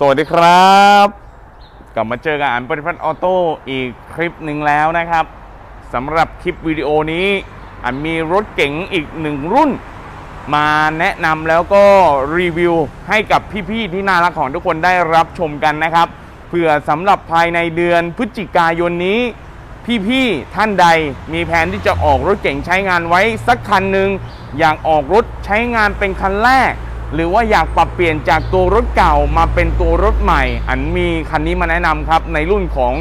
สวัสดีครับ กลับมาเจอกับอันปริพัฒน์ออโต้อีกคลิปหนึ่งแล้วนะครับสำหรับคลิปวิดีโอนี้อันมีรถเก๋งอีกหนึ่งรุ่น มาแนะนำแล้วก็รีวิวให้กับพี่ๆที่น่ารักของทุกคนได้รับชมกันนะครับเพื่อสำหรับภายในเดือนพฤศจิกายนนี้ พี่ๆท่านใดมีแผนที่จะออกรถเก๋งใช้งานไว้สักคันหนึ่งอยากออกรถใช้งานเป็นคันแรก หรือว่าอยากปรับเปลี่ยนจากตัวรถเก่ามาเป็นตัวรถใหม่ อันมีคันนี้มาแนะนำครับ ในรุ่นของ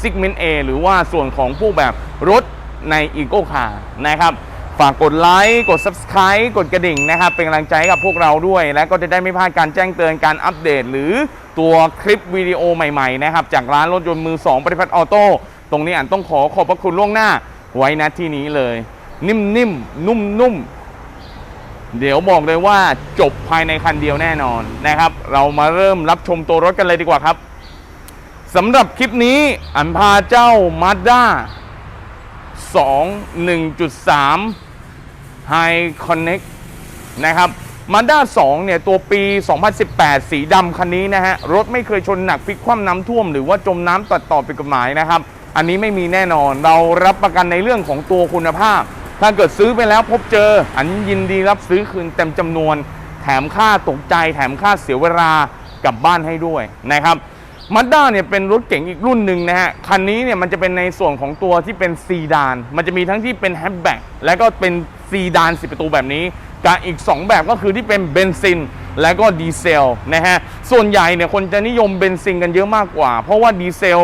Segment A หรือว่าส่วนของผู้แบบรถใน Eco Car นะครับ ฝากกดไลค์ กด Subscribe กดกระดิ่งนะครับ เป็นกำลังใจให้กับพวกเราด้วย และก็จะได้ไม่พลาดการแจ้งเตือนการอัปเดต หรือตัวคลิปวิดีโอใหม่ๆนะครับจากร้านรถยนต์มือ2ปฏิพัฒน์ออโต้ตรงนี้อันต้องขอขอบพระคุณล่วงหน้าไว้ณที่นี้เลย นิ่มๆนุ่มๆ เดี๋ยวบอกเลยว่าจบภายในคันเดียวแน่นอนนะครับ เรามาเริ่มรับชมตัวรถกันเลยดีกว่าครับสำหรับคลิปนี้อันพาเจ้า Mazda 2 1.3 High Connect นะครับ Mazda 2 เนี่ย ตัวปี 2018 สีดำคันนี้นะฮะ รถไม่เคยชนหนักพลิกคว่ำน้ำท่วม หรือว่าจมน้ำตัดต่อผิดกฎหมายนะครับ อันนี้ไม่มีแน่นอนเรารับประกันในเรื่องของตัวคุณภาพ ถ้าเกิดซื้อไปแล้วพบเจอ อันยินดีรับซื้อคืนเต็มจำนวน แถมค่าตกใจ แถมค่าเสียเวลากลับบ้านให้ด้วยนะครับมาด้าเนี่ยเป็นรถเก๋งอีกรุ่นหนึ่งนะฮะ คันนี้เนี่ยมันจะเป็นในส่วนของตัวที่เป็นซีดาน มันจะมีทั้งที่เป็นแฮชแบ็กและก็เป็นซีดาน10ประตูแบบนี้กับอีก 2 แบบก็คือที่เป็นเบนซินและก็ดีเซลนะฮะ ส่วนใหญ่เนี่ยคนจะนิยมเบนซินกันเยอะมากกว่า เพราะว่าดีเซล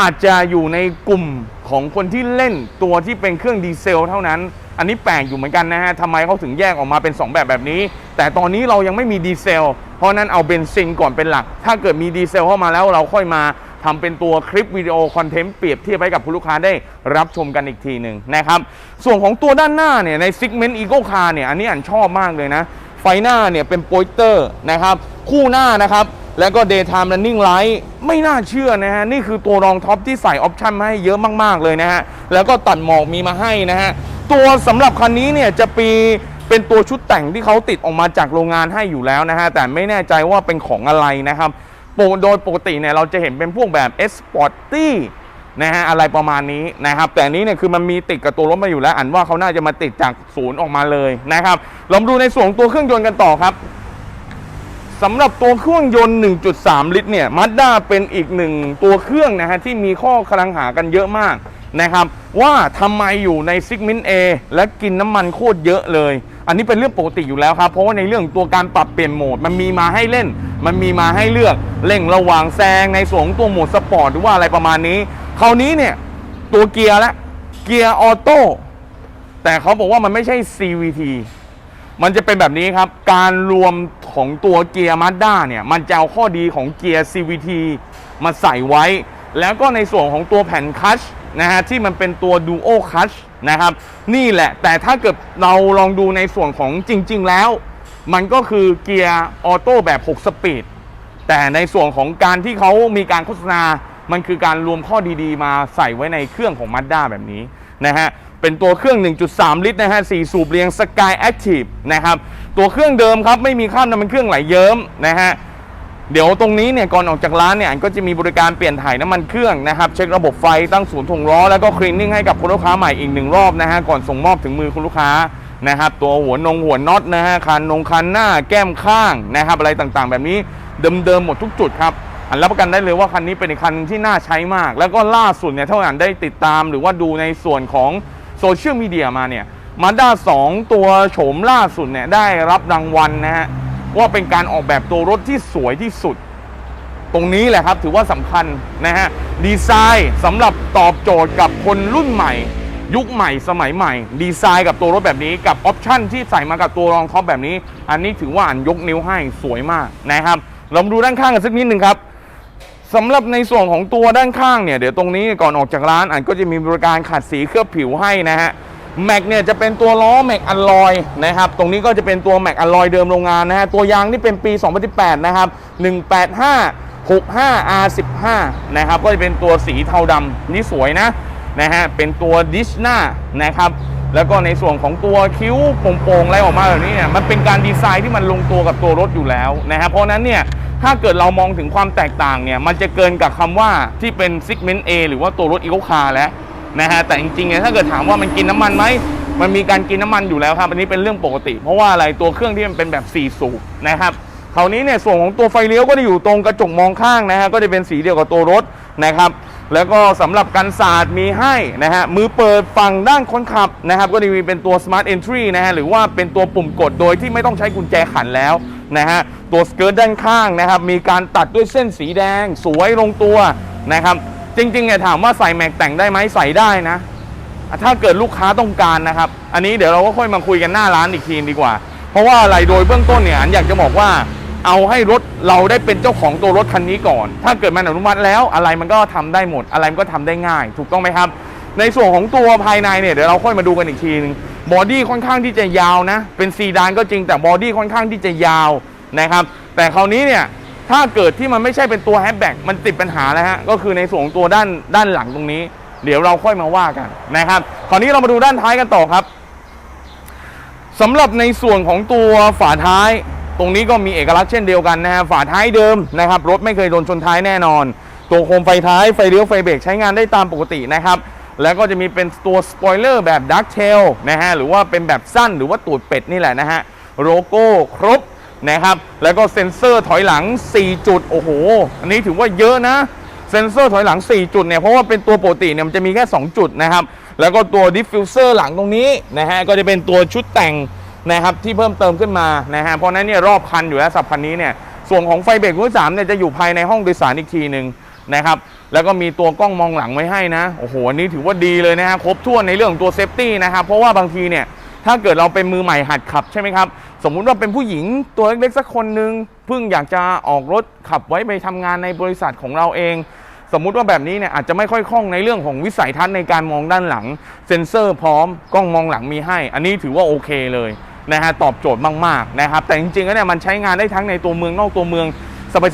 อาจจะอยู่ในกลุ่มของคนที่เล่นตัวที่เป็นเครื่องดีเซลเท่านั้น อันนี้แปลกอยู่เหมือนกันนะฮะทำไมเขาถึงแยกออกมาเป็น 2 แบบแบบนี้ แต่ตอนนี้เรายังไม่มีดีเซล เพราะนั้นเอาเบนซินก่อนเป็นหลัก ถ้าเกิดมีดีเซลเข้ามาแล้วเราค่อยมาทำเป็นตัวคลิปวิดีโอคอนเทนต์เปรียบเทียบให้กับผู้ลูกค้าได้รับชมกันอีกทีหนึ่งนะครับ ส่วนของตัวด้านหน้าเนี่ยใน Segment Eco Car เนี่ยอันนี้อันชอบมากเลยนะ ไฟหน้าเนี่ยเป็นโปรเจคเตอร์นะครับ คู่หน้านะครับ แล้วก็ daytime running light ไม่น่าเชื่อนะฮะ นี่คือตัวรองท็อปที่ใส่ออปชั่นมาให้เยอะมาก ๆ เลยนะฮะ แล้วก็ตัดหมอกมีมาให้นะฮะ ตัวสำหรับคันนี้เนี่ยจะปีเป็นตัวชุดแต่งที่เขาติดออกมาจากโรงงานให้อยู่แล้วนะฮะ แต่ไม่แน่ใจว่าเป็นของอะไรนะครับโโดยปกติเนี่ยเราจะเห็นเป็นพวกแบบ S p o r t y นะฮะอะไรประมาณนี้นะครับ แต่นี้เนี่ยคือมันมีติดกับตัวรถมาอยู่แล้ว อันว่าเขาน่าจะมาติดจากศูนย์ออกมาเลยนะครับลองดูในส่วนตัวเครื่องยนต์กันต่อครับ สำหรับตัวเครื่องยนต์ 1.3 ลิตรเนี่ยมาด้าเป็นอีกหนึ่งตัวเครื่องนะฮะที่มีข้อคลังหากันเยอะมากนะครับ ว่าทำไมอยู่ในซิกมิน A และกินน้ำมันโคตรเยอะเลย อันนี้เป็นเรื่องปกติอยู่แล้วครับ เพราะว่าในเรื่องตัวการปรับเปลี่ยนโหมด มันมีมาให้เล่น มันมีมาให้เลือกเร่งระหว่างแซงในส่วนของตัวโหมดสปอร์ตหรือว่าอะไรประมาณนี้คราวนี้เนี่ยตัวเกียร์ละเกียร์ออโต้แต่เขาบอกว่ามันไม่ใช่ CVT มันจะเป็นแบบนี้ครับ การรวม ของตัวเกียร์มาด้าเนี่ยมันจะเอาข้อดีของเกียร์ CVT มาใส่ไว้ แล้วก็ในส่วนของตัวแผ่นคัชนะฮะที่มันเป็นตัว Duo Clutch นะครับนี่แหละ แต่ถ้าเกิดเราลองดูในส่วนของจริง ๆ แล้ว มันก็คือเกียร์ออโต้แบบ 6 สปีด แต่ในส่วนของการที่เขามีการโฆษณา มันคือการรวมข้อดีๆ มาใส่ไว้ในเครื่องของ Mazda แบบนี้นะฮะ เป็นตัวเครื่อง 1.3 ลิตรนะฮะ4สูบเรียง Sky Active นะครับ ตัวเครื่องเดิมครับ ไม่มีคราบน้ำมันเครื่องไหลเยิ้มนะฮะ เดี๋ยวตรงนี้เนี่ย ก่อนออกจากร้านเนี่ยก็จะมีบริการเปลี่ยนถ่ายน้ำมันเครื่องนะครับ เช็คระบบไฟตั้งศูนย์ถงล้อ แล้วก็คลีนนิ่งให้กับคุณลูกค้าใหม่อีกหนึ่งรอบนะฮะ ก่อนส่งมอบถึงมือคุณลูกค้านะครับ ตัวหัวนงหัวน็อตนะฮะ คันนงคันหน้า แก้มข้างนะครับ อะไรต่างๆ แบบนี้เดิมๆหมดทุกจุดครับอันรับประกันได้เลยว่าคันนี้เป็นคันที่น่าใช้มาก แล้วก็ล่าสุดเนี่ยเท่าที่อันได้ติดตามหรือว่าดูในส่วนของ โซเชียลมีเดียมาเนี่ยมาด้า2ตัวโฉมล่าสุดเนี่ยได้รับรางวัลนะฮะว่าเป็นการออกแบบตัวรถที่สวยที่สุด ตรงนี้แหละครับถือว่าสำคัญนะฮะดีไซน์สำหรับตอบโจทย์กับคนรุ่นใหม่ ยุคใหม่สมัยใหม่ ดีไซน์กับตัวรถแบบนี้กับออปชั่นที่ใส่มากับตัวรองท็อปแบบนี้ อันนี้ถือว่าอันยกนิ้วให้สวยมากนะครับเรามาดูด้านข้างกันสักนิดหนึ่งครับ สำหรับในส่วนของตัวด้านข้างเนี่ยเดี๋ยวตรงนี้ก่อนออกจากร้านอันก็จะมีบริการขัดสีเคลือบผิวให้นะฮะแม็กเนี่ยจะเป็นตัวล้อแม็กอลลอยนะครับตรงนี้ก็จะเป็นตัวแม็กอลลอยเดิมโรงงานนะฮะตัวยางนี่เป็นปี 2018 นะครับ 185 65 R15 นะครับก็จะเป็นตัวสีเทาดำนี่สวยนะนะฮะเป็นตัวดิชหน้านะครับแล้วก็ในส่วนของตัวคิ้วโป่งๆอะไรออกมาแบบนี้เนี่ยมันเป็นการดีไซน์ที่มันลงตัวกับตัวรถอยู่แล้วนะครับเพราะนั้นเนี่ย ถ้าเกิดเรามองถึงความแตกต่างเนี่ย มันจะเกินกับคำว่าที่เป็น Segment A หรือว่าตัวรถ Eco Car แล้วนะฮะแต่จริงๆเนี่ยถ้าเกิดถามว่ามันกินน้ำมันไหมมันมีการกินน้ำมันอยู่แล้วครับอันนี้เป็นเรื่องปกติ เพราะว่าอะไรตัวเครื่องที่มันเป็นแบบ 4 สูบนะครับคราวนี้เนี่ยส่วนของตัวไฟเลี้ยวก็จะอยู่ตรงกระจกมองข้างนะฮะก็จะเป็นสีเดียวกับตัวรถนะครับแล้วก็สำหรับกันศาสตร์มีให้นะฮะมือเปิดฝั่งด้านคนขับนะครับก็จะมีเป็นตัว Smart Entry นะฮะหรือว่าเป็นตัวปุ่มกดโดยที่ไม่ต้องใช้กุญแจขันแล้ว นะฮะตัวสเกิร์ตด้านข้างนะครับมีการตัดด้วยเส้นสีแดง สวยลงตัวนะครับจริงๆเนี่ยถามว่าใส่แม็กแต่งได้ไหมใส่ได้นะ ถ้าเกิดลูกค้าต้องการนะครับ อันนี้เดี๋ยวเราก็ค่อยมาคุยกันหน้าร้านอีกทีดีกว่า เพราะว่าอะไรโดยเบื้องต้นเนี่ยอันอยากจะบอกว่า เอาให้รถเราได้เป็นเจ้าของตัวรถคันนี้ก่อน ถ้าเกิดมันอนุมัติแล้วอะไรมันก็ทำได้หมด อะไรมันก็ทำได้ง่าย ถูกต้องไหมครับ ในส่วนของตัวภายในเนี่ยเดี๋ยวเราค่อยมาดูกันอีกทีนึง บอดี้ค่อนข้างที่จะยาวนะ เป็นซีดานก็จริงแต่บอดี้ค่อนข้างที่จะยาวนะครับ แต่คราวนี้เนี่ยถ้าเกิดที่มันไม่ใช่เป็นตัวแฮชแบ็กมันติดปัญหาแล้วฮะก็คือในส่วนของตัวด้านด้านหลังตรงนี้ เดี๋ยวเราค่อยมาว่ากันนะครับคราวนี้เรามาดูด้านท้ายกันต่อครับสำหรับในส่วนของตัวฝาท้าย ตรงนี้ก็มีเอกลักษณ์เช่นเดียวกันนะฮะฝาท้ายเดิมนะครับรถไม่เคยโดนชนท้ายแน่นอน ตัวโคมไฟท้ายไฟเลี้ยวไฟเบรกใช้งานได้ตามปกตินะครับ แล้วก็จะมีเป็นตัวสปอยเลอร์แบบดักเทลนะฮะหรือว่าเป็นแบบสั้นหรือว่าตูดเป็ดนี่แหละนะฮะโลโก้ครบนะครับแล้วก็เซ็นเซอร์ถอยหลัง 4 จุดโอ้โห อันนี้ถือว่าเยอะนะเซ็นเซอร์ถอยหลัง 4 จุดเนี่ยเพราะว่าเป็นตัวปกติเนี่ยมันจะมีแค่ 2 จุดนะครับแล้วก็ตัวดิฟฟิวเซอร์หลังตรงนี้นะฮะก็จะเป็นตัวชุดแต่งนะครับที่เพิ่มเติมขึ้นมานะฮะเพราะฉะนั้นเนี่ยรอบคันอยู่แล้วสับคันนี้เนี่ยส่วนของไฟเบรกรุ่นสามเนี่ยจะอยู่ภายในห้องโดยสารอีกทีหนึ่งนะครับ แล้วก็มีตัวกล้องมองหลังไว้ให้นะ โอ้โหอันนี้ถือว่าดีเลยนะฮะครบถ้วนในเรื่องของตัวเซฟตี้นะครับ เพราะว่าบางทีเนี่ย ถ้าเกิดเราเป็นมือใหม่หัดขับใช่ไหมครับ สมมุติว่าเป็นผู้หญิงตัวเล็กๆสักคนหนึ่งเพิ่งอยากจะออกรถขับไว้ไปทำงานในบริษัทของเราเอง สมมุติว่าแบบนี้เนี่ยอาจจะไม่ค่อยคล่องในเรื่องของวิสัยทัศน์ในการมองด้านหลัง เซ็นเซอร์พร้อมกล้องมองหลังมีให้ อันนี้ถือว่าโอเคเลยนะฮะตอบโจทย์มากๆนะครับแต่จริงๆแล้วเนี่ยมันใช้งานได้ทั้งในตัวเมืองนอกตัวเมือง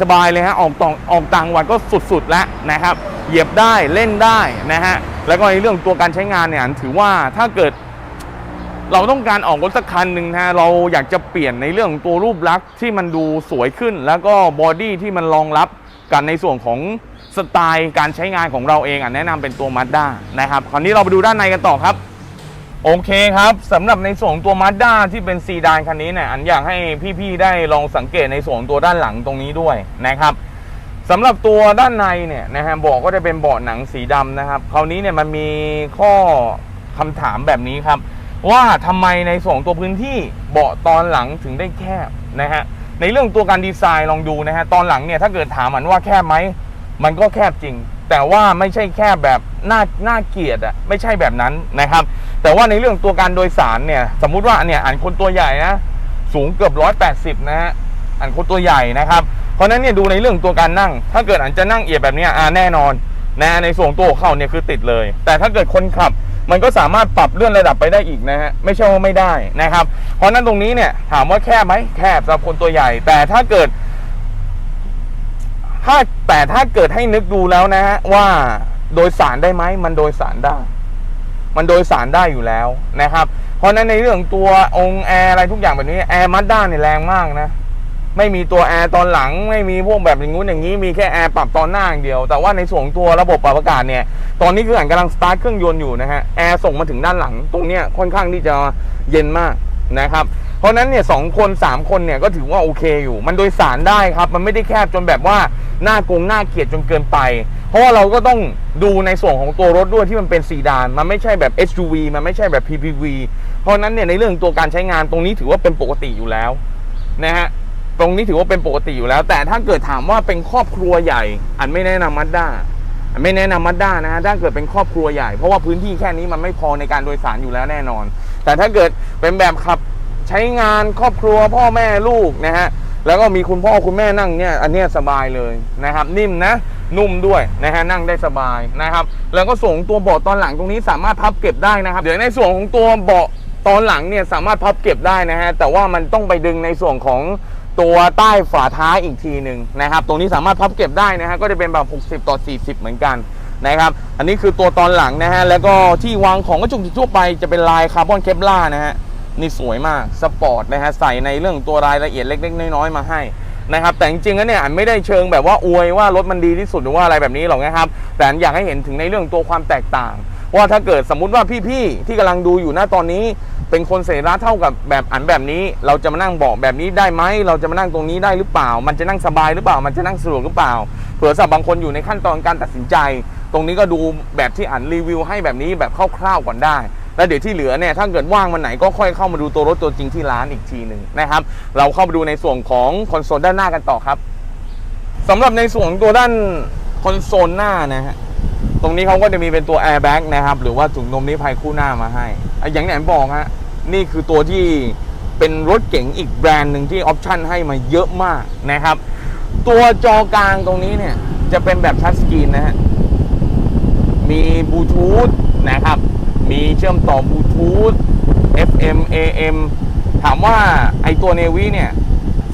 สบายๆเลยฮะออกต่างออกต่างวัดก็สุดๆแล้วนะครับ เหยียบได้เล่นได้นะฮะแล้วก็ในเรื่องตัวการใช้งานเนี่ยถือว่าถ้าเกิด เราต้องการออกรถสักคันหนึ่งนะฮะเราอยากจะเปลี่ยนในเรื่องของตัวรูปลักษณ์ที่มันดูสวยขึ้น แล้วก็บอดี้ที่มันรองรับกันในส่วนของสไตล์การใช้งานของเราเองอะแนะนำเป็นตัว Mazda นะครับคราวนี้เราไปดูด้านในกันต่อครับ โอเคครับสำหรับในส่วนของตัว Mazda ที่เป็นซีดานคันนี้เนี่ยอันอยากให้พี่ๆได้ลองสังเกตในส่วนของตัวด้านหลังตรงนี้ด้วยนะครับสำหรับตัวด้านในเนี่ยนะฮะเบอกก็จะเป็นเบาะหนังสีดำนะครับคราวนี้เนี่ยมันมีข้อคำถามแบบนี้ครับ ว่าทำไมในส่วนของตัวพื้นที่เบาะตอนหลังถึงได้แคบนะฮะในเรื่องตัวการดีไซน์ลองดูนะฮะตอนหลังเนี่ยถ้าเกิดถามมันว่าแคบไหมมันก็แคบจริง แต่ว่าไม่ใช่แคบแบบน่าน่าเกลียดอะไม่ใช่แบบนั้นนะครับ แต่ว่าในเรื่องตัวการโดยสารเนี่ย สมมุติว่าเนี่ยอ่านคนตัวใหญ่นะสูงเกือบร้อยแปดสิบนะฮะอ่านคนตัวใหญ่นะครับ เพราะนั้นเนี่ยดูในเรื่องตัวการนั่ง ถ้าเกิดอ่านจะนั่งเอียดแบบนี้อ่าแน่นอนนะในส่วนตัวของเขาเนี่ยคือติดเลย แต่ถ้าเกิดคนขับมันก็สามารถปรับเลื่อนระดับไปได้อีกนะฮะไม่ใช่ว่าไม่ได้นะครับ เพราะฉะนั้นตรงนี้เนี่ยถามว่าแคบไหมแคบสำหรับคนตัวใหญ่ แต่ถ้าเกิด ถ้าแต่ถ้าเกิดให้นึกดูแล้วนะฮะว่าโดยสารได้ไหมมันโดยสารได้ มันโดยสารได้อยู่แล้วนะครับ เพราะนั้นในเรื่องตัวองค์แอร์อะไรทุกอย่างแบบนี้แอร์มัดด้าเนี่ยแรงมากนะไม่มีตัวแอร์ตอนหลังไม่มีพวกแบบอย่างงู้นอย่างนี้มีแค่แอร์ปรับตอนหน้าอย่างเดียว แต่ว่าในส่วนตัวระบบปรับอากาศเนี่ยตอนนี้คืออ่านกำลังสตาร์ทเครื่องยนต์อยู่นะฮะแอร์ส่งมาถึงด้านหลัง ตรงเนี้ยค่อนข้างที่จะเย็นมากนะครับ เพราะนั้นเนี่ยสองคนสามคนเนี่ยก็ถือว่าโอเคอยู่ มันโดยสารได้ครับ มันไม่ได้แคบจนแบบว่าหน้ากงหน้าเกลียดจนเกินไป เพราะว่าเราก็ต้องดูในส่วนของตัวรถด้วยที่มันเป็นซีดาน มันไม่ใช่แบบ SUV มันไม่ใช่แบบ PPV เพราะนั้นเนี่ยในเรื่องตัวการใช้งานตรงนี้ถือว่าเป็นปกติอยู่แล้วนะฮะตรงนี้ถือว่าเป็นปกติอยู่แล้ว แต่ถ้าเกิดถามว่าเป็นครอบครัวใหญ่ อันไม่แนะนำมัดด้าอันไม่แนะนำมัดด้านะฮะถ้าเกิดเป็นครอบครัวใหญ่เพราะว่าพื้นที่แค่นี้มันไม่พอในการโดยสารอยู่แล้วแน่นอน แต่ถ้าเกิดเป็นแบบขับ ใช้งานครอบครัวพ่อแม่ลูกนะฮะแล้วก็มีคุณพ่อคุณแม่นั่งเนี่ยอันเนี้ยสบายเลยนะครับ นิ่มนะนุ่มด้วยนะฮะนั่งได้สบายนะครับ แล้วก็ส่วนของตัวเบาะตอนหลังตรงนี้สามารถพับเก็บได้นะครับ เดี๋ยวในส่วนของตัวเบาะตอนหลังเนี่ยสามารถพับเก็บได้นะฮะแต่ว่ามันต้องไปดึงในส่วนของตัวใต้ฝาท้ายอีกทีหนึ่งนะครับ ตรงนี้สามารถพับเก็บได้นะฮะก็จะเป็นแบบ 60 ต่อ 40 เหมือนกันนะครับ อันนี้คือตัวตอนหลังนะฮะแล้วก็ที่วางของกระจุกทั่วไปจะเป็นลายคาร์บอนเคปลาร์นะฮะ นี่สวยมากสปอร์ตนะฮะใส่ในเรื่องตัวรายละเอียดเล็กๆน้อยๆมาให้นะครับแต่จริงๆแล้วเนี่ยอันไม่ได้เชิงแบบว่าอวยว่ารถมันดีที่สุดหรือว่าอะไรแบบนี้หรอกนะครับ แต่อยากให้เห็นถึงในเรื่องตัวความแตกต่าง ว่าถ้าเกิดสมมุติว่าพี่ๆที่กำลังดูอยู่หน้าตอนนี้ เป็นคนเสรีเท่ากับแบบอันแบบนี้ เราจะมานั่งเบาะแบบนี้ได้ไหมเราจะมานั่งตรงนี้ได้หรือเปล่า มันจะนั่งสบายหรือเปล่า มันจะนั่งสะดวกหรือเปล่าเผื่อสำหรับบางคนอยู่ในขั้นตอนการตัดสินใจ ตรงนี้ก็ดูแบบที่อันรีวิวให้แบบนี้แบบคร่าวๆก่อนได้ แล้วเดี๋ยวที่เหลือเนี่ยถ้าเกิดว่างวันไหนก็ค่อยเข้ามาดูตัวรถตัวจริงที่ร้านอีกทีหนึ่งนะครับ เราเข้ามาดูในส่วนของคอนโซลด้านหน้ากันต่อครับสำหรับในส่วนตัวด้านคอนโซลหน้านะฮะตรงนี้เขาก็จะมีเป็นตัว airbag นะครับหรือว่าถุงลมนิรภัยคู่หน้ามาให้อย่างที่แอนบอกฮะนี่คือตัวที่เป็นรถเก๋งอีกแบรนด์หนึ่งที่ออปชั่นให้มาเยอะมากนะครับ ตัวจอกลางตรงนี้เนี่ยจะเป็นแบบทัชสกรีนนะฮะมีบลูทูธนะครับ มีเชื่อมต่อบลูทูธ FM AM ถามว่าไอตัวเนวีเนี่ย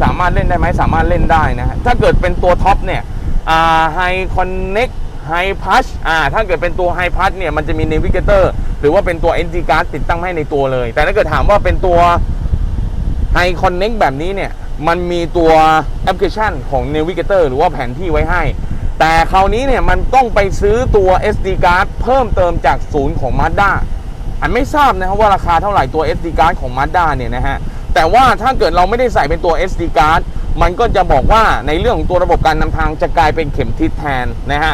สามารถเล่นได้ไหมสามารถเล่นได้นะฮะถ้าเกิดเป็นตัวท็อปเนี่ยอ่าไฮคอนเน็กไฮพัชอ่าถ้าเกิดเป็นตัวไฮพัชเนี่ยมันจะมีเนวิเกเตอร์หรือว่าเป็นตัว NG card ติดตั้งให้ในตัวเลย แต่ถ้าเกิดถามว่าเป็นตัวไฮคอนเน็กแบบนี้เนี่ยมันมีตัวแอปพลิเคชันของ Navigator หรือว่าแผนที่ไว้ให้ แต่คราวนี้เนี่ยมันต้องไปซื้อตัว SD card เพิ่มเติมจากศูนย์ของ Mazda อันไม่ทราบนะครับว่าราคาเท่าไหร่ตัว SD card ของ Mazda เนี่ยนะฮะแต่ว่าถ้าเกิดเราไม่ได้ใส่เป็นตัว SD card มันก็จะบอกว่าในเรื่องของตัวระบบการนำทางจะกลายเป็นเข็มทิศแทนนะฮะ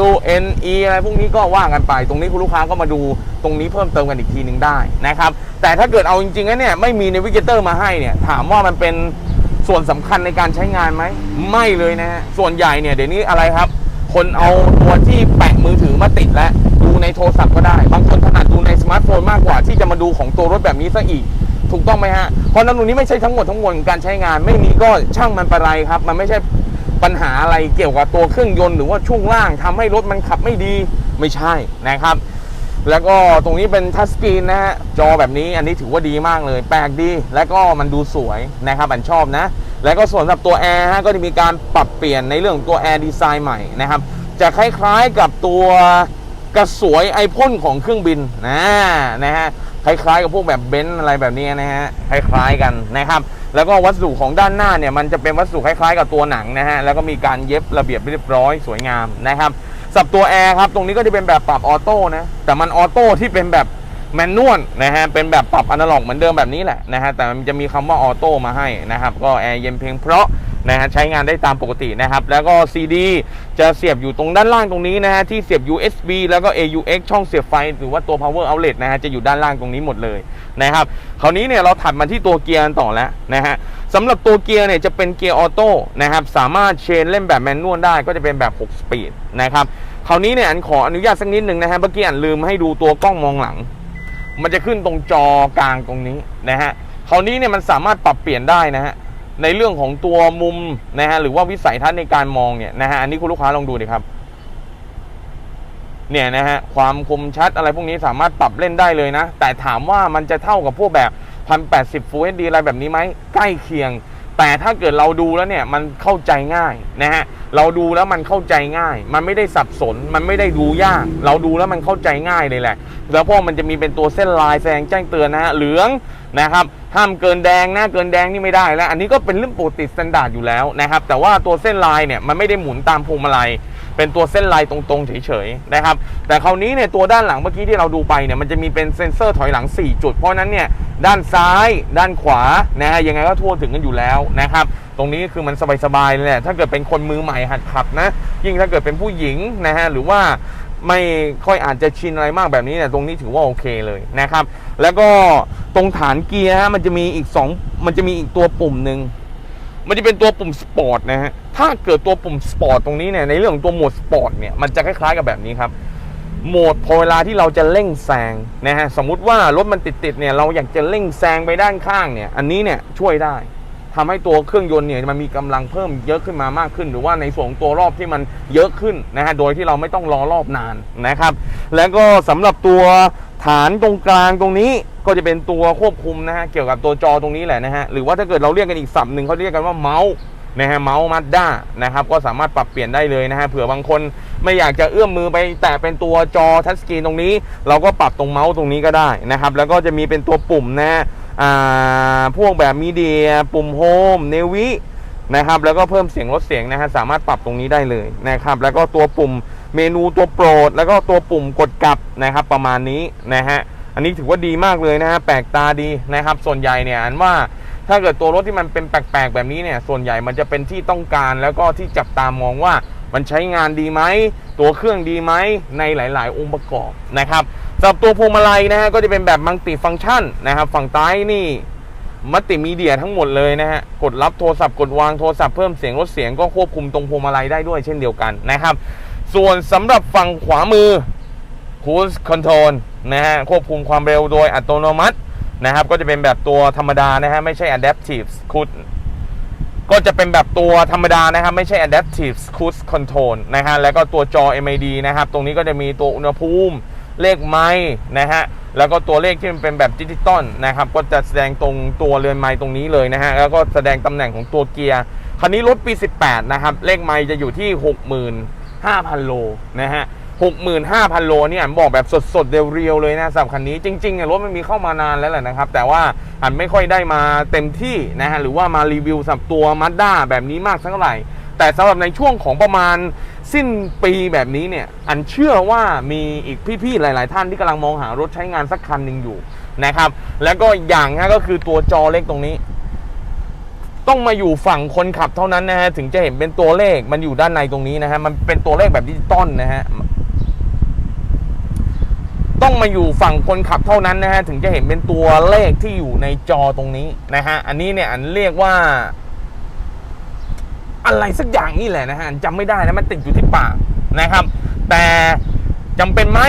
W N E อะไรพวกนี้ก็ว่ากันไป ตรงนี้คุณลูกค้าก็มาดูตรงนี้เพิ่มเติมกันอีกทีหนึ่งได้นะครับ แต่ถ้าเกิดเอาจริงๆแล้วเนี่ยไม่มี Navigator มาให้เนี่ยถามว่ามันเป็น ส่วนสำคัญในการใช้งานไหม ไม่เลยนะฮะ ส่วนใหญ่เนี่ยเดี๋ยวนี้อะไรครับ คนเอาตัวที่แปะมือถือมาติดแล้วดูในโทรศัพท์ก็ได้ บางคนถนัดดูในสมาร์ทโฟนมากกว่าที่จะมาดูของตัวรถแบบนี้ซะอีก ถูกต้องไหมฮะ เพราะนั้นตรงนี้ไม่ใช่ทั้งหมดทั้งมวลการใช้งาน ไม่มีก็ช่างมันไปไรครับ มันไม่ใช่ปัญหาอะไรเกี่ยวกับตัวเครื่องยนต์หรือว่าช่วงล่างทำให้รถมันขับไม่ดีไม่ใช่นะครับ แล้วก็ตรงนี้เป็นทัชสกรีนนะฮะ จอแบบนี้อันนี้ถือว่าดีมากเลย แปลกดี แล้วก็มันดูสวยนะครับอันชอบนะ แล้วก็ส่วนสำหรับตัวแอร์ฮะก็จะมีการปรับเปลี่ยนในเรื่องของตัวแอร์ดีไซน์ใหม่นะครับ จะคล้ายๆกับตัวกระสวยไอพ่นของเครื่องบินนะนะฮะคล้ายๆกับพวกแบบเบนซ์อะไรแบบนี้นะฮะคล้ายๆกันนะครับ แล้วก็วัสดุของด้านหน้าเนี่ยมันจะเป็นวัสดุคล้ายๆ กับตัวหนังนะฮะแล้วก็มีการเย็บระเบียบเรียบร้อยสวยงามนะครับ สับตัวแอร์ครับตรงนี้ก็จะเป็นแบบปรับออโต้นะแต่มันออโต้ที่เป็นแบบแมนนวลนะฮะเป็นแบบปรับอนาล็อกเหมือนเดิมแบบนี้แหละนะฮะแต่มันจะมีคำว่าออโต้มาให้นะครับก็แอร์เย็นเพียงเพราะ นะฮะใช้งานได้ตามปกตินะครับ แล้วก็ CD จะเสียบอยู่ตรงด้านล่างตรงนี้นะฮะที่เสียบ USB แล้วก็ AUX ช่องเสียบไฟ หรือว่าตัว power outlet นะฮะจะอยู่ด้านล่างตรงนี้หมดเลยนะครับคราวนี้เนี่ยเราถัดมาที่ตัวเกียร์กันต่อแล้วนะฮะสำหรับตัวเกียร์เนี่ยจะเป็นเกียร์ออโต้นะครับสามารถเชนเล่นแบบแมนนวลได้ก็จะเป็นแบบ 6 สปีดนะครับคราวนี้เนี่ยอันขออนุญาตสักนิดหนึ่งนะฮะเมื่อกี้อันลืมให้ดูตัวกล้องมองหลัง มันจะขึ้นตรงจอกลางตรงนี้นะฮะคราวนี้เนี่ยมันสามารถปรับเปลี่ยนได้นะฮะ ในเรื่องของตัวมุมนะฮะหรือว่าวิสัยทัศน์ในการมองเนี่ยนะฮะอันนี้คุณลูกค้าลองดูดิครับ เนี่ยนะฮะความคมชัดอะไรพวกนี้สามารถปรับเล่นได้เลยนะ แต่ถามว่ามันจะเท่ากับพวกแบบ 1080 Full HD อะไรแบบนี้ไหมใกล้เคียง แต่ถ้าเกิดเราดูแล้วเนี่ยมันเข้าใจง่ายนะฮะเราดูแล้วมันเข้าใจง่าย มันไม่ได้สับสน มันไม่ได้ดูยาก เราดูแล้วมันเข้าใจง่ายเลยแหละ แล้วพวกมันจะมีเป็นตัวเส้นลายแสดงแจ้งเตือนนะฮะเหลืองนะครับ ห้ามเกินแดงนะเกินแดงนี่ไม่ได้แล้ว อันนี้ก็เป็นเรื่องปกติสแตนดาร์ดอยู่แล้วนะครับ แต่ว่าตัวเส้นลายเนี่ยมันไม่ได้หมุนตามพวงมาลัย เป็นตัวเส้นลายตรงๆเฉยๆนะครับแต่คราวนี้เนี่ยตัวด้านหลังเมื่อกี้ที่เราดูไปเนี่ยมันจะมีเป็นเซ็นเซอร์ถอยหลัง 4 จุด เพราะนั้นเนี่ยด้านซ้ายด้านขวานะฮะยังไงก็ทั่วถึงกันอยู่แล้วนะครับตรงนี้คือมันสบายๆเลยแหละถ้าเกิดเป็นคนมือใหม่หัดขับนะ ยิ่งถ้าเกิดเป็นผู้หญิงนะฮะหรือว่าไม่ค่อยอาจจะชินอะไรมากแบบนี้เนี่ยตรงนี้ถือว่าโอเคเลยนะครับ แล้วก็ตรงฐานเกียร์ฮะมันจะมีอีกสองมันจะมีอีกตัวปุ่มหนึ่ง มันจะเป็นตัวปุ่มสปอร์ตนะฮะ ถ้าเกิดตัวปุ่มสปอร์ตตรงนี้เนี่ย ในเรื่องของตัวโหมดสปอร์ตเนี่ย มันจะคล้ายๆกับแบบนี้ครับ โหมดพอเวลาที่เราจะเร่งแซงนะฮะ สมมุติว่ารถมันติดๆเนี่ย เราอยากจะเร่งแซงไปด้านข้างเนี่ย อันนี้เนี่ยช่วยได้ทำให้ตัวเครื่องยนต์เนี่ยมันมีกำลังเพิ่มเยอะขึ้นมามากขึ้น หรือว่าในส่วนของตัวรอบที่มันเยอะขึ้นนะฮะ โดยที่เราไม่ต้องรอรอบนานนะครับ แล้วก็สำหรับตัวฐานตรงกลางตรงนี้ ก็จะเป็นตัวควบคุมนะฮะเกี่ยวกับตัวจอตรงนี้แหละนะฮะหรือว่าถ้าเกิดเราเรียกกันอีกศัพท์หนึ่งเขาเรียกกันว่าเมาส์นะฮะเมาส์มัดด้านะครับก็สามารถปรับเปลี่ยนได้เลยนะฮะเผื่อบางคนไม่อยากจะเอื้อมมือไปแตะเป็นตัวจอทัชสกรีนตรงนี้ เราก็ปรับตรงเมาส์ตรงนี้ก็ได้นะครับแล้วก็จะมีเป็นตัวปุ่มนะฮะอ่าพวกแบบมีเดียปุ่มโฮมเนวินะครับแล้วก็เพิ่มเสียงลดเสียงนะฮะสามารถปรับตรงนี้ได้เลยนะครับแล้วก็ตัวปุ่มเมนูตัวโปรด แล้วก็ตัวปุ่มกดกลับนะครับประมาณนี้นะฮะ อันนี้ถือว่าดีมากเลยนะฮะแปลกตาดีนะครับ ส่วนใหญ่เนี่ยอันว่าถ้าเกิดตัวรถที่มันเป็นแปลกๆแบบนี้เนี่ย ส่วนใหญ่มันจะเป็นที่ต้องการแล้วก็ที่จับตามองว่ามันใช้งานดีไหม ตัวเครื่องดีไหม ในหลาย ๆ องค์ประกอบนะครับสำหรับตัวพวงมาลัยนะฮะก็จะเป็นแบบมัลติฟังก์ชันนะครับ ฝั่งซ้ายนี่มัลติมีเดียทั้งหมดเลยนะฮะ กดรับโทรศัพท์กดวางโทรศัพท์เพิ่มเสียงลดเสียงก็ควบคุมตรงพวงมาลัยได้ด้วยเช่นเดียวกันนะครับ ส่วนสำหรับฝั่งขวามือ Cruise Control นะฮะควบคุมความเร็วโดยอัตโนมัตินะครับ ก็จะเป็นแบบตัวธรรมดานะฮะไม่ใช่ Adaptive Cruise ก็จะเป็นแบบตัวธรรมดานะครับ ไม่ใช่ Adaptive Cruise Control นะฮะแล้วก็ตัวจอ MID นะครับ ตรงนี้ก็จะมีตัวอุณหภูมิเลขไม้นะฮะแล้วก็ตัวเลขที่มันเป็นแบบดิจิตอลนะครับ ก็จะแสดงตรงตัวเรือนไม้ตรงนี้เลยนะฮะแล้วก็แสดงตำแหน่งของตัวเกียร์คันนี้รถปี 18 นะครับ เลขไม้จะอยู่ที่ 65,000 โลนะฮะ 65,000 โลเนี่ยบอกแบบสดๆเรียวๆเลยนะสำหรับคันนี้จริงๆเนี่ยรถมันมีเข้ามานานแล้วแหละนะครับ แต่ว่าอันไม่ค่อยได้มาเต็มที่นะฮะหรือว่ามารีวิวสับตัว Mazda แบบนี้มากสักเท่าไหร่ แต่สำหรับในช่วงของประมาณสิ้นปีแบบนี้เนี่ยอันเชื่อว่ามีอีกพี่ๆหลาย ๆ ท่านที่กำลังมองหารถใช้งานสักคันหนึ่งอยู่นะครับแล้วก็อย่างนะก็คือตัวจอเล็กตรงนี้ ต้องมาอยู่ฝั่งคนขับเท่านั้นนะฮะถึงจะเห็นเป็นตัวเลขมันอยู่ด้านในตรงนี้นะฮะมันเป็นตัวเลขแบบดิจิตอลนะฮะ ต้องมาอยู่ฝั่งคนขับเท่านั้นนะฮะถึงจะเห็นเป็นตัวเลขที่อยู่ในจอตรงนี้นะฮะอันนี้เนี่ยอันเรียกว่า อะไรสักอย่างนี่แหละนะฮะจำไม่ได้นะมันติดอยู่ที่ปากนะครับ แต่จำเป็นไหม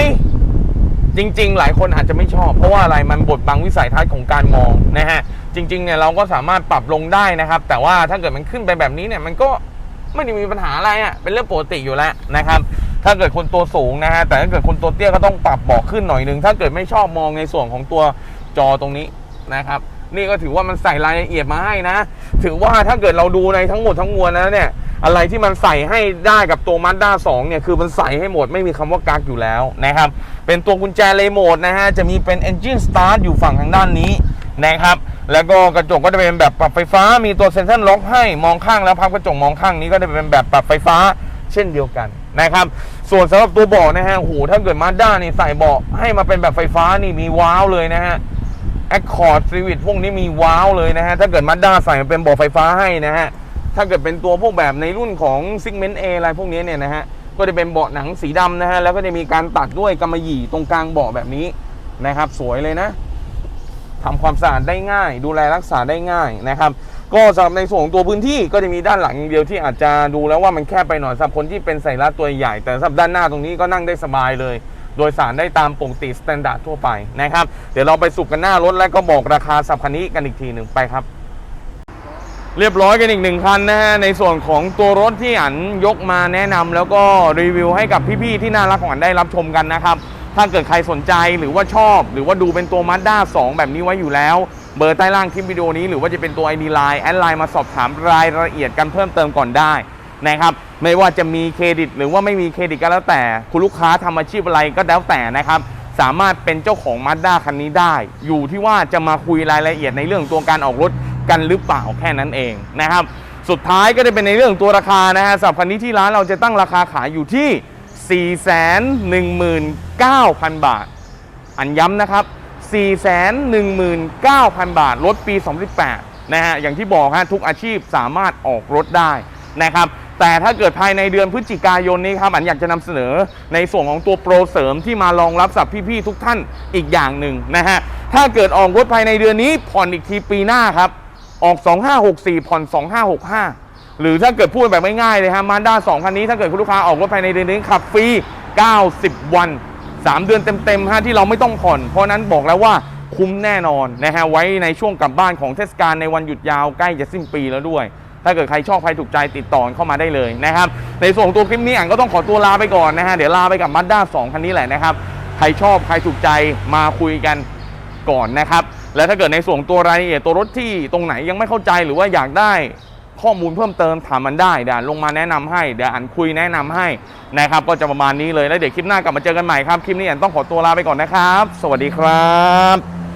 จริง ๆ หลายคนอาจจะไม่ชอบ เพราะว่าอะไรมันบดบังวิสัยทัศน์ของการมองนะฮะจริง ๆเนี่ยเราก็สามารถปรับลงได้นะครับ แต่ว่าถ้าเกิดมันขึ้นไปแบบนี้เนี่ยมันก็ไม่ได้มีปัญหาอะไรอะ่ะเป็นเรื่องปกติอยู่แล้วนะครับ ถ้าเกิดคนตัวสูงนะฮะแต่ถ้าเกิดคนตัวเตี้ยก็ต้องปรับเบาะขึ้นหน่อยหนึงถ้าเกิดไม่ชอบมองในส่วนของตัวจอตรงนี้นะครับ นี่ก็ถือว่ามันใส่รายละเอียดมาให้นะ ถือว่าถ้าเกิดเราดูในทั้งหมดทั้งมวลนะเนี่ยอะไรที่มันใส่ให้ได้กับตัว Mazda 2เนี่ยคือมันใส่ให้หมดไม่มีคำว่ากักอยู่แล้วนะครับ เป็นตัวกุญแจเลโมดนะฮะ จะมีเป็น Engine Start อยู่ฝั่งทางด้านนี้นะครับ แล้วก็กระจกก็จะเป็นแบบปรับไฟฟ้า มีตัวเซ็นทรัลล็อกให้มองข้างแล้วพับกระจกมองข้างนี้ก็จะเป็นแบบปรับไฟฟ้า เช่นเดียวกันนะครับ ส่วนสำหรับตัวเบาะนะฮะโหถ้าเกิด Mazda นี่ใส่เบาะให้มาเป็นแบบไฟฟ้านี่มีว้าวเลยนะฮะ Accord Civic พวกนี้มีว้าวเลยนะฮะ ถ้าเกิด Mazda ใส่มาเป็นเบาะไฟฟ้าให้นะฮะ ถ้าเกิดเป็นตัวพวกแบบในรุ่นของ Segment A อะไรพวกนี้เนี่ยนะฮะ ก็จะเป็นเบาะหนังสีดำนะฮะ แล้วก็จะมีการตัดด้วยกำมะหยี่ตรงกลางเบาะแบบนี้นะครับ สวยเลยนะทำความสะอาดได้ง่าย ดูแลรักษาได้ง่ายนะครับ ก็สำหรับในส่วนของตัวพื้นที่ก็จะมีด้านหลังเดียวที่อาจจะดูแล้วว่ามันแคบไปหน่อยสำหรับคนที่เป็นใส่รัดตัวใหญ่ แต่สำหรับด้านหน้าตรงนี้ก็นั่งได้สบายเลย โดยสารได้ตามปกติสแตนดาร์ดทั่วไปนะครับ เดี๋ยวเราไปสุกกันหน้ารถแล้วก็บอกราคาสับคันนี้กันอีกทีหนึ่งไปครับ เรียบร้อยกันอีกหนึ่งคันนะฮะในส่วนของตัวรถที่อันยกมาแนะนำแล้วก็รีวิวให้กับพี่ๆที่น่ารักของอันได้รับชมกันนะครับ ถ้าเกิดใครสนใจหรือว่าชอบ หรือว่าดูเป็นตัว Mazda 2 แบบนี้ไว้อยู่แล้ว เบอร์ใต้ล่างคลิปวิดีโอนี้หรือว่าจะเป็นตัว ID Line แอดไลน์มาสอบถามรายละเอียดกันเพิ่มเติมก่อนได้นะครับไม่ว่าจะมีเครดิตหรือว่าไม่มีเครดิตก็แล้วแต่ คุณลูกค้าทำอาชีพอะไรก็แล้วแต่นะครับ สามารถเป็นเจ้าของ Mazda คันนี้ได้ อยู่ที่ว่าจะมาคุยรายละเอียดในเรื่องตัวการออกรถกันหรือเปล่าแค่นั้นเองนะครับ สุดท้ายก็จะเป็นในเรื่องตัวราคานะฮะสำหรับคันนี้ที่ร้านเราจะตั้งราคาขายอยู่ที่ 419,000 บาท อันย้ำนะครับ 419,000 บาท รถปี 2018 นะฮะ อย่างที่บอกฮะ ทุกอาชีพสามารถออกรถได้นะครับ แต่ถ้าเกิดภายในเดือนพฤศจิกายนนี้ครับ อันอยากจะนำเสนอในส่วนของตัวโปรเสริมที่มารองรับสับพี่ๆทุกท่านอีกอย่างหนึ่งนะฮะ ถ้าเกิดออกรถภายในเดือนนี้ผ่อนอีกทีปีหน้าครับ ออก 2564 ผ่อน 2565 หรือถ้าเกิดพูดแบบง่ายๆเลยฮะมาด้า2คันนี้ถ้าเกิดคุณลูกค้าออกรถภายในเดือนนี้ขับฟรี 90 วัน 3 เดือนเต็มๆฮะที่เราไม่ต้องผ่อน เพราะนั้นบอกแล้วว่าคุ้มแน่นอนนะฮะไว้ในช่วงกลับบ้านของเทศกาลในวันหยุดยาวใกล้จะสิ้นปีแล้วด้วย ถ้าเกิดใครชอบใครถูกใจติดต่อเข้ามาได้เลยนะครับในส่วนของตัวคลิปนี้อ่านก็ต้องขอตัวลาไปก่อนนะฮะเดี๋ยวลาไปกับมาด้า2คันนี้แหละนะครับใครชอบใครถูกใจมาคุยกันก่อนนะครับและถ้าเกิดในส่วนตัวรายละเอียดตัวรถที่ตรงไหนยังไม่เข้าใจหรือว่าอยากได้ ข้อมูลเพิ่มเติมถามมันได้เดี๋ยวลงมาแนะนำให้เดี๋ยวอันคุยแนะนำให้นะครับก็จะประมาณนี้เลยแล้วเดี๋ยวคลิปหน้ากลับมาเจอกันใหม่ครับคลิปนี้อันต้องขอตัวลาไปก่อนนะครับ สวัสดีครับ